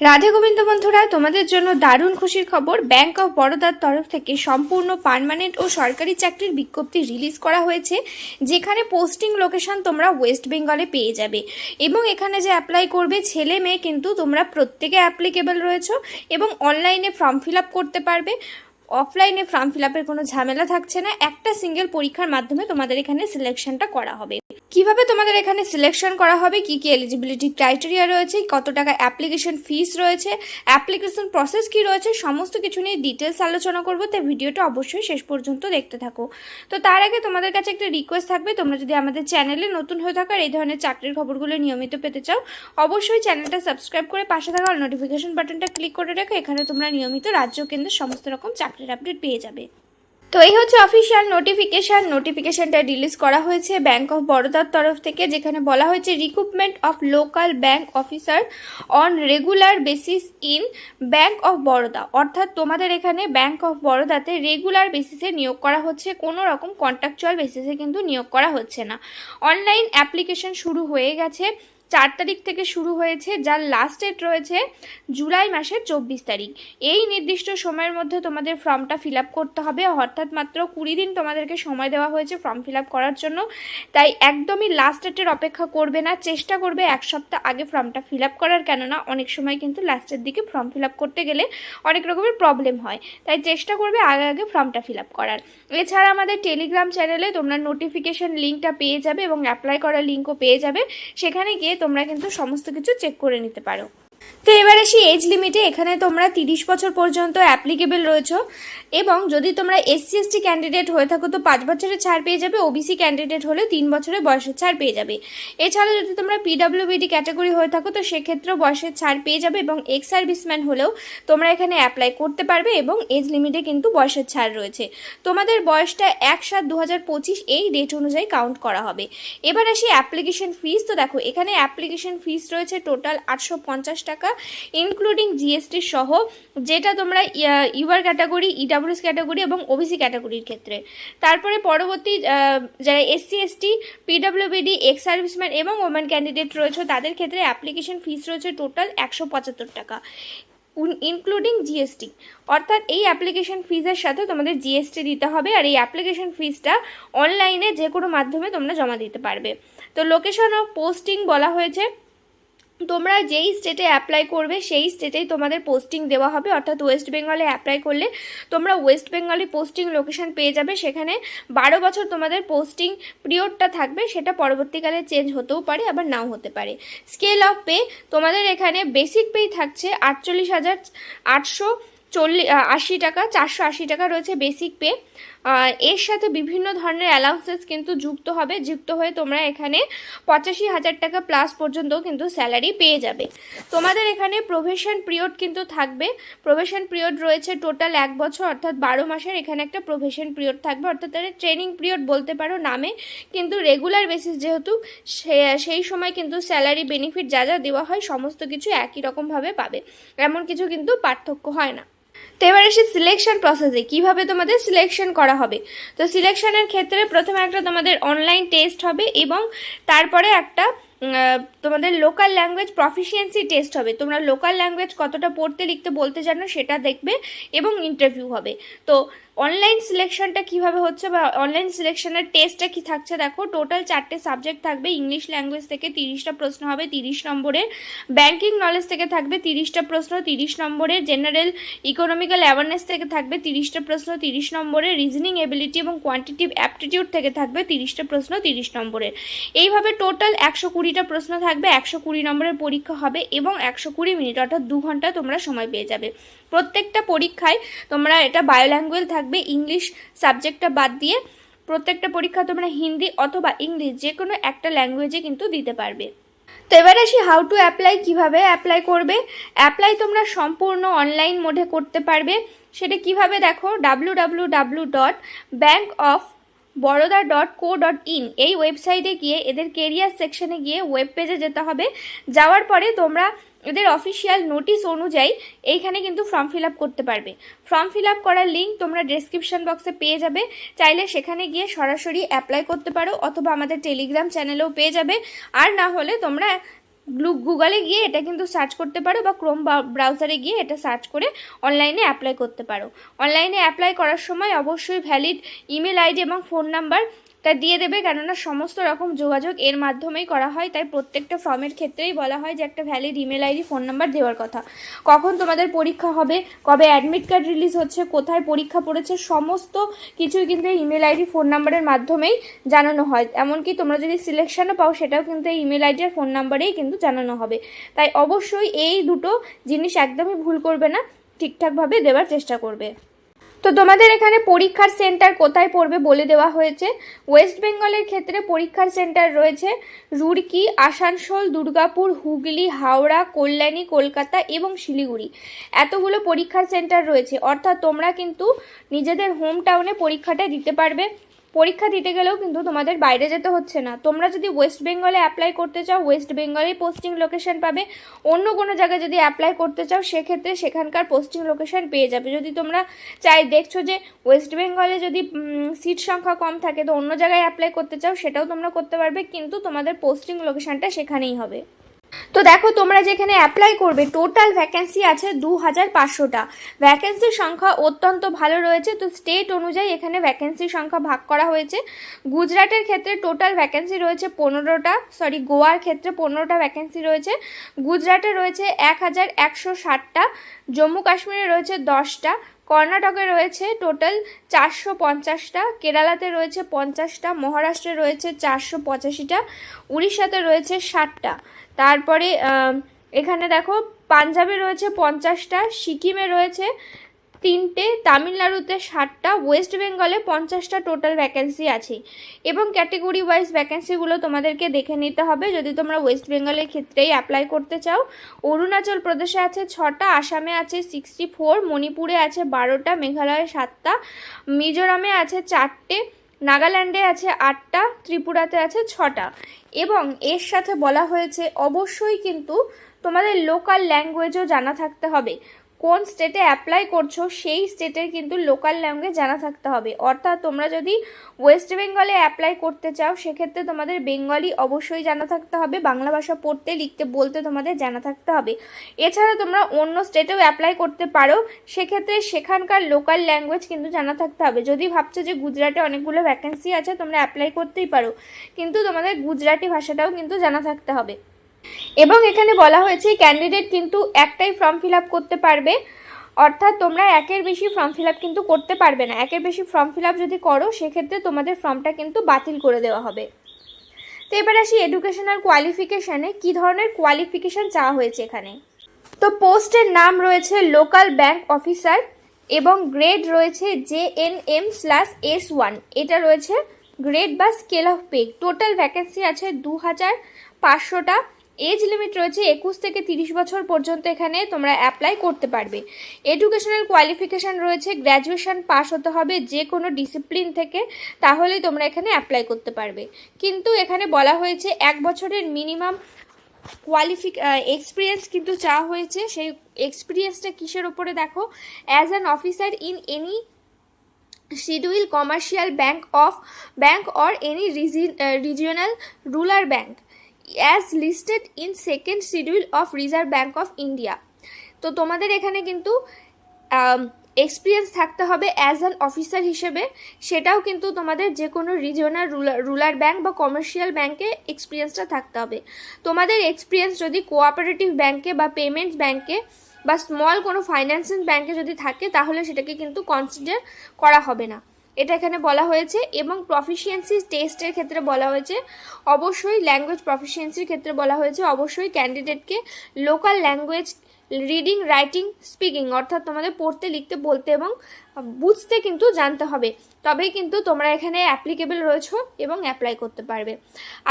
রাধে গোবিন্দ বন্ধুরা, তোমাদের জন্য দারুণ খুশির খবর। ব্যাংক অফ বরোদার তরফ থেকে সম্পূর্ণ পার্মানেন্ট ও সরকারি চাকরির বিজ্ঞপ্তি রিলিজ করা হয়েছে, যেখানে পোস্টিং লোকেশন তোমরা ওয়েস্ট বেঙ্গলে পেয়ে যাবে। এবং এখানে যে অ্যাপ্লাই করবে ছেলে মেয়ে কিন্তু তোমরা প্রত্যেকে অ্যাপ্লিকেবল রয়েছো এবং অনলাইনে ফর্ম ফিল করতে পারবে। অফলাইনে ফর্ম ফিল কোনো ঝামেলা থাকছে না। একটা সিঙ্গেল পরীক্ষার মাধ্যমে তোমাদের এখানে সিলেকশনটা করা হবে। কীভাবে তোমাদের এখানে সিলেকশন করা হবে? কি কি এলিজিবিলিটি ক্রাইটেরিয়া রয়েছে? কত টাকা অ্যাপ্লিকেশন ফিস রয়েছে? অ্যাপ্লিকেশন প্রসেস কি রয়েছে? সমস্ত কিছু নিয়ে ডিটেলস আলোচনা করব। তাই ভিডিওটা অবশ্যই শেষ পর্যন্ত দেখতে থাকো। তো তার আগে তোমাদের কাছে একটা রিকোয়েস্ট থাকবে। তোমরা যদি আমাদের চ্যানেলে নতুন হয়ে থাকো আর এই ধরনের চাকরির খবরগুলো নিয়মিত পেতে চাও, অবশ্যই চ্যানেলটা সাবস্ক্রাইব করে পাশে থাকা নোটিফিকেশন বাটনটা ক্লিক করে রেখো। এখানে তোমরা নিয়মিত রাজ্য কেন্দ্রের সমস্ত রকম চাকরির আপডেট পেয়ে যাবে। তো এই হচ্ছে অফিসিয়াল নোটিফিকেশন নোটিফিকেশনটা রিলিজ করা হয়েছে ব্যাংক অফ বরোদার তরফ থেকে, যেখানে বলা হয়েছে recruitment of local bank officer on regular basis in bank of Baroda অর্থাৎ তোমাদের এখানে ব্যাংক অফ বরোদাতে রেগুলার বেসিসে নিয়োগ করা হচ্ছে, কোনো রকম কন্ট্রাকচুয়াল বেসিসে কিন্তু নিয়োগ করা হচ্ছে না। অনলাইন অ্যাপ্লিকেশন শুরু হয়ে গেছে। চার তারিখ থেকে শুরু হয়েছে, যার লাস্ট ডেট রয়েছে জুলাই মাসের চব্বিশ তারিখ। এই নির্দিষ্ট সময়ের মধ্যে তোমাদের ফর্মটা ফিল আপ করতে হবে। অর্থাৎ মাত্র কুড়ি দিন তোমাদেরকে সময় দেওয়া হয়েছে ফর্ম ফিল আপ করার জন্য। তাই একদমই লাস্ট ডেটের অপেক্ষা করবে না, চেষ্টা করবে এক সপ্তাহ আগে ফর্মটা ফিল আপ করার। কেননা অনেক সময় কিন্তু লাস্টের দিকে ফর্ম ফিল আপ করতে গেলে অনেক রকমের প্রবলেম হয়। তাই চেষ্টা করবে আগে আগে ফর্মটা ফিল আপ করার। এছাড়া আমাদের টেলিগ্রাম চ্যানেলে তোমরা নোটিফিকেশন লিঙ্কটা পেয়ে যাবে এবং অ্যাপ্লাই করার লিঙ্কও পেয়ে যাবে। সেখানে গিয়ে তোমরা কিন্তু সমস্ত কিছু চেক করে নিতে পারো। তো এবার আসি এজ লিমিটে এখানে তোমরা তিরিশ বছর পর্যন্ত অ্যাপ্লিকেবল রয়েছো এবং যদি তোমরা এসসি এসটি ক্যান্ডিডেট হয়ে থাকো তো পাঁচ বছরের ছাড় পেয়ে যাবে ওবিসি ক্যান্ডিডেট হলে তিন বছরের বয়সের ছাড় পেয়ে যাবে। এছাড়া যদি তোমরা পিডাব্লিউবিডি ক্যাটাগরি হয়ে থাকো তো সেক্ষেত্রেও বয়সের ছাড় পেয়ে যাবে এবং এক্স সার্ভিসম্যান হলেও তোমরা এখানে অ্যাপ্লাই করতে পারবে এবং এজ লিমিটে কিন্তু বয়সের ছাড় রয়েছে। তোমাদের বয়সটা এক সাত দু এই ডেট অনুযায়ী কাউন্ট করা হবে। এবার আসি অ্যাপ্লিকেশন ফিস তো দেখো, এখানে অ্যাপ্লিকেশন ফিস রয়েছে টোটাল আটশো পঞ্চাশ টাকা ইনক্লুডিং জিএসটি সহ, যেটা তোমরা ইউআর ক্যাটাগরি ইডাব্লিউএস ক্যাটাগরি এবং ওবিসি ক্যাটাগরির ক্ষেত্রে। তারপরে পরবর্তী যারা SC ST PWBD ex serviceman এবং ওমেন ক্যান্ডিডেট রয়েছে, তাদের ক্ষেত্রে অ্যাপ্লিকেশন ফিস রয়েছে টোটাল একশো পঁচাত্তর টাকা। ইনক্লুডিং জিএসটি অর্থাৎ এই অ্যাপ্লিকেশন ফিজের সাথে তোমাদের জিএসটি দিতে হবে, আর এই অ্যাপ্লিকেশন ফিজটা অনলাইনে যে কোনো মাধ্যমে তোমরা জমা দিতে পারবে। তো লোকেশন অফ পোস্টিং বলা হয়েছে। তোমরা যেই স্টেটে অ্যাপ্লাই করবে, সেই স্টেটেই তোমাদের পোস্টিং দেওয়া হবে। অর্থাৎ ওয়েস্ট বেঙ্গলে অ্যাপ্লাই করলে তোমরা ওয়েস্ট বেঙ্গলে পোস্টিং লোকেশন পেয়ে যাবে। সেখানে বারো বছর তোমাদের পোস্টিং পিরিয়ডটা থাকবে। সেটা পরবর্তীকালে চেঞ্জ হতেও পারে, আবার নাও হতে পারে। স্কেল অফ পে তোমাদের এখানে বেসিক পেই থাকছে আটচল্লিশ হাজার আটশো চল্লিশ আশি টাকা, চারশো আশি টাকা রয়েছে বেসিক পে এর সাথে বিভিন্ন ধরনের অ্যালাউন্সেস কিন্তু যুক্ত হবে। যুক্ত হয়ে তোমরা এখানে পঁচাশি হাজার টাকা প্লাস পর্যন্ত কিন্তু স্যালারি পেয়ে যাবে। তোমাদের এখানে প্রোভেশন পিরিয়ড কিন্তু থাকবে। প্রোভেশন পিরিয়ড রয়েছে টোটাল এক বছর, অর্থাৎ বারো মাসের। এখানে একটা প্রোভেশন পিরিয়ড থাকবে, অর্থাৎ তাদের ট্রেনিং পিরিয়ড বলতে পারো নামে। কিন্তু রেগুলার বেসিস যেহেতু সেই সময় কিন্তু স্যালারি বেনিফিট যা যা দেওয়া হয়, সমস্ত কিছু একই রকমভাবে পাবে। এমন কিছু কিন্তু পার্থক্য হয় না। তো এবার এসে সিলেকশন প্রসেসে কীভাবে তোমাদের সিলেকশন করা হবে? তো সিলেকশনের ক্ষেত্রে প্রথমে একটা তোমাদের অনলাইন টেস্ট হবে এবং তারপরে একটা তোমাদের লোকাল ল্যাঙ্গুয়েজ প্রফিসিয়েন্সি টেস্ট হবে। তোমরা লোকাল ল্যাঙ্গুয়েজ কতটা পড়তে, লিখতে, বলতে জানো, সেটা দেখবে এবং ইন্টারভিউ হবে। তো অনলাইন সিলেকশনটা কীভাবে হচ্ছে বা অনলাইন সিলেকশনের টেস্টটা কি থাকছে দেখো টোটাল চারটে সাবজেক্ট থাকবে ইংলিশ ল্যাঙ্গুয়েজ থেকে তিরিশটা প্রশ্ন হবে, তিরিশ নম্বরের ব্যাংকিং নলেজ থেকে থাকবে তিরিশটা প্রশ্ন, তিরিশ নম্বরের জেনারেল ইকোনমিক্যাল অ্যাওয়ারনেস থেকে থাকবে তিরিশটা প্রশ্ন, তিরিশ নম্বরের রিজনিং এবিলিটি এবং কোয়ান্টিটিভ অ্যাপটিটিউড থেকে থাকবে তিরিশটা প্রশ্ন, তিরিশ নম্বরের। এইভাবে টোটাল একশো কুড়িটা প্রশ্ন থাকবে, একশো কুড়ি নম্বরের পরীক্ষা হবে এবং একশো কুড়ি মিনিট অর্থাৎ দু ঘণ্টা তোমরা সময় পেয়ে যাবে। প্রত্যেকটা পরীক্ষায় তোমরা এটা বায়ো ল্যাঙ্গুয়েজ থাকবে ইংলিশ সাবজেক্টটা বাদ দিয়ে প্রত্যেকটা পরীক্ষা তোমরা হিন্দি অথবা ইংলিশ যে কোনো একটা ল্যাঙ্গুয়েজে কিন্তু দিতে পারবে। তো এবার আসি হাউ টু অ্যাপ্লাই কীভাবে অ্যাপ্লাই করবে? অ্যাপ্লাই তোমরা সম্পূর্ণ অনলাইন মোডে করতে পারবে। সেটা কীভাবে দেখো? W W W dot bank of Baroda dot co dot in এই ওয়েবসাইটে গিয়ে, এদের কেরিয়ার সেকশনে গিয়ে ওয়েব পেজে যেতে হবে। যাওয়ার পরে তোমরা এদের অফিসিয়াল নোটিশ অনুযায়ী এইখানে কিন্তু ফর্ম ফিল আপ করতে পারবে। ফর্ম ফিল আপ করার লিঙ্ক তোমরা ডেসক্রিপশন বক্সে পেয়ে যাবে। চাইলে সেখানে গিয়ে সরাসরি অ্যাপ্লাই করতে পারো অথবা আমাদের টেলিগ্রাম চ্যানেলেও পেয়ে যাবে। আর না হলে তোমরা গুগলে গিয়ে এটা কিন্তু সার্চ করতে পারো বা ক্রোম ব্রাউজারে গিয়ে এটা সার্চ করে অনলাইনে অ্যাপ্লাই করতে পারো। অনলাইনে অ্যাপ্লাই করার সময় অবশ্যই ভ্যালিড ইমেল আইডি এবং ফোন নাম্বার তা দিয়ে দেবে, কেননা সমস্ত রকম যোগাযোগ এর মাধ্যমেই করা হয়, তাই প্রত্যেকটা ফর্মের ক্ষেত্রেই বলা হয় যে একটা valid email ID phone number দেওয়ার কথা। কখন তোমাদের পরীক্ষা হবে, কবে অ্যাডমিট কার্ড রিলিজ হচ্ছে, কোথায় পরীক্ষা পড়েছে, সমস্ত কিছুই কিন্তু এই ইমেল আইডি ফোন নাম্বারের মাধ্যমেই জানানো হয়। এমনকি তোমরা যদি সিলেকশনও পাও, সেটাও কিন্তু এই ইমেল আইডি আর ফোন নাম্বারেই কিন্তু জানানো হবে। তাই অবশ্যই এই দুটো জিনিস একদমই ভুল করবে না, ঠিকঠাকভাবে দেওয়ার চেষ্টা করবে। তো তোমাদের এখানে পরীক্ষার সেন্টার কোথায় পড়বে বলে দেওয়া হয়েছে। ওয়েস্ট বেঙ্গলের ক্ষেত্রে পরীক্ষার সেন্টার রয়েছে রুড়কি, আসানসোল, দুর্গাপুর, হুগলি, হাওড়া, কল্যাণী, কলকাতা এবং শিলিগুড়ি। এতগুলো পরীক্ষার সেন্টার রয়েছে। অর্থাৎ তোমরা কিন্তু নিজেদের হোম টাউনে পরীক্ষাটা দিতে পারবে। পরীক্ষা দিতে গেলেও কিন্তু তোমাদের বাইরে যেতে হচ্ছে না। তোমরা যদি ওয়েস্ট বেঙ্গলে অ্যাপ্লাই করতে চাও ওয়েস্ট বেঙ্গলেই পোস্টিং লোকেশন পাবে। অন্য কোনো জায়গায় যদি অ্যাপ্লাই করতে চাও, সেক্ষেত্রে সেখানকার পোস্টিং লোকেশন পেয়ে যাবে। যদি তোমরা চাই, দেখছ যে ওয়েস্ট বেঙ্গলে যদি সিট সংখ্যা কম থাকে, তো অন্য জায়গায় অ্যাপ্লাই করতে চাও, সেটাও তোমরা করতে পারবে, কিন্তু তোমাদের পোস্টিং লোকেশনটা সেখানেই হবে। তো দেখো, তোমরা যেখানে অ্যাপ্লাই করবে টোটাল ভ্যাকেন্সি আছে দু হাজার পাঁচশোটা। ভ্যাকেন্সির সংখ্যা অত্যন্ত ভালো রয়েছে, তো স্টেট অনুযায়ী এখানে ভ্যাকেন্সির সংখ্যা ভাগ করা হয়েছে। গুজরাটের ক্ষেত্রে টোটাল ভ্যাকেন্সি রয়েছে পনেরোটা সরি গোয়ার ক্ষেত্রে পনেরোটা ভ্যাকেন্সি রয়েছে। গুজরাটে রয়েছে এক হাজার একশো ষাটটা, জম্মু কাশ্মীরে রয়েছে দশটা, কর্ণাটকে রয়েছে টোটাল চারশো পঞ্চাশটা, কেরালাতে রয়েছে পঞ্চাশটা, মহারাষ্ট্রে রয়েছে চারশো পঁচাশিটা, উড়িষ্যাতে রয়েছে ষাটটা। তারপরে এখানে দেখো, পাঞ্জাবে রয়েছে পঞ্চাশটা, সিকিমে রয়েছে তিনটে, তামিলনাড়ুতে ষাটটা, ওয়েস্ট বেঙ্গলে পঞ্চাশটা টোটাল ভ্যাকেন্সি আছে। এবং ক্যাটেগরি ওয়াইজ ভ্যাকেন্সিগুলো তোমাদেরকে দেখে নিতে হবে। যদি তোমরা ওয়েস্ট বেঙ্গলের ক্ষেত্রেই অ্যাপ্লাই করতে চাও, অরুণাচল প্রদেশে আছে ছটা, আসামে আছে সিক্সটি ফোর মণিপুরে আছে বারোটা, মেঘালয়ে সাতটা, মিজোরামে আছে চারটে নাগাল্যান্ডে আছে আটটা, ত্রিপুরাতে আছে ছটা। এবং এর সাথে বলা হয়েছে, অবশ্যই কিন্তু তোমাদের লোকাল ল্যাঙ্গুয়েজও জানা থাকতে হবে। কোন স্টেটে অ্যাপ্লাই করছ, সেই স্টেটের কিন্তু লোকাল ল্যাঙ্গুয়েজ জানা থাকতে হবে। অর্থাৎ তোমরা যদি ওয়েস্ট বেঙ্গলে অ্যাপ্লাই করতে চাও, সেক্ষেত্রে তোমাদের বেঙ্গলি অবশ্যই জানা থাকতে হবে, বাংলা ভাষা পড়তে, লিখতে, বলতে তোমাদের জানা থাকতে হবে। এছাড়া তোমরা অন্য স্টেটেও অ্যাপ্লাই করতে পারো, সেক্ষেত্রে সেখানকার লোকাল ল্যাঙ্গুয়েজ কিন্তু জানা থাকতে হবে। যদি ভাবছ যে গুজরাটে অনেকগুলো ভ্যাকেন্সি আছে, তোমরা অ্যাপ্লাই করতেই পারো। কিন্তু তোমাদের গুজরাটি ভাষাটাও কিন্তু জানা থাকতে হবে। এবং এখানে বলা হয়েছে ক্যান্ডিডেট কিন্তু একটাই ফর্ম ফিল করতে পারবে। অর্থাৎ তোমরা একের বেশি ফর্ম ফিল কিন্তু করতে পারবে না। একের বেশি ফর্ম ফিল যদি করো, সেক্ষেত্রে তোমাদের ফর্মটা কিন্তু বাতিল করে দেওয়া হবে। তো এবার আসি এডুকেশনাল কোয়ালিফিকেশানে কী ধরনের কোয়ালিফিকেশান চাওয়া হয়েছে এখানে? তো পোস্টের নাম রয়েছে লোকাল ব্যাংক অফিসার এবং গ্রেড রয়েছে J N M slash S one এটা রয়েছে গ্রেড বা scale of pay total vacancy আছে দু হাজার পাঁচশোটা। এজ লিমিট রয়েছে একুশ থেকে তিরিশ বছর পর্যন্ত এখানে তোমরা অ্যাপ্লাই করতে পারবে। এডুকেশনাল কোয়ালিফিকেশান রয়েছে গ্র্যাজুয়েশন পাস হতে হবে যে কোনো ডিসিপ্লিন থেকে, তাহলেই তোমরা এখানে অ্যাপ্লাই করতে পারবে। কিন্তু এখানে বলা হয়েছে এক বছরের মিনিমাম কোয়ালিফিক এক্সপিরিয়েন্স কিন্তু চাওয়া হয়েছে। সেই এক্সপিরিয়েন্সটা কিসের ওপরে দেখো? As an officer in any schedule commercial bank of bank or any রিজি regional rural bank as listed in second schedule of reserve bank of India তো তোমাদের এখানে কিন্তু এক্সপিরিয়েন্স থাকতে হবে অ্যাজ অ্যান অফিসার হিসেবে। সেটাও কিন্তু তোমাদের যে কোনো রিজিওনাল রুরাল ব্যাংক বা কমার্শিয়াল ব্যাংকে এক্সপিরিয়েন্সটা থাকতে হবে। তোমাদের এক্সপিরিয়েন্স যদি কোঅপারেটিভ ব্যাংকে বা পেমেন্টস ব্যাংকে বা স্মল কোনো ফাইন্যান্সিং ব্যাংকে যদি থাকে, তাহলে সেটাকে কিন্তু কনসিডার করা হবে না। এটা এখানে বলা হয়েছে এবং প্রফিসিয়েন্সি টেস্টের ক্ষেত্রে বলা হয়েছে। অবশ্যই ল্যাঙ্গুয়েজ প্রফিসিয়েন্সির ক্ষেত্রে বলা হয়েছে। অবশ্যই ক্যান্ডিডেটকে local language reading writing speaking অর্থাৎ তোমাদের পড়তে, লিখতে, বলতে এবং বুঝতে কিন্তু জানতে হবে। তবেই কিন্তু তোমরা এখানে অ্যাপ্লিকেবল রয়েছো এবং অ্যাপ্লাই করতে পারবে।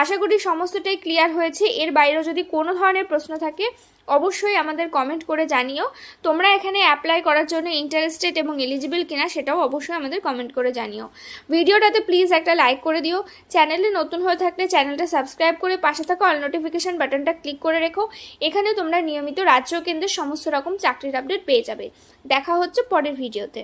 আশা করি সমস্তটাই ক্লিয়ার হয়েছে। এর বাইরেও যদি কোনো ধরনের প্রশ্ন থাকে, অবশ্যই আমাদের কমেন্ট করে জানিও। তোমরা এখানে অ্যাপ্লাই করার জন্য ইন্টারেস্টেড এবং এলিজিবল কিনা সেটাও অবশ্যই আমাদের কমেন্ট করে জানিও। ভিডিওটাতে প্লিজ একটা লাইক করে দিও। চ্যানেলে নতুন হয়ে থাকলে চ্যানেলটা সাবস্ক্রাইব করে পাশে থাকা অল নোটিফিকেশান বাটনটা ক্লিক করে রেখো। এখানে তোমরা নিয়মিত রাজ্য কেন্দ্রের সমস্ত রকম চাকরির আপডেট পেয়ে যাবে। দেখা হচ্ছে পরের ভিডিওতে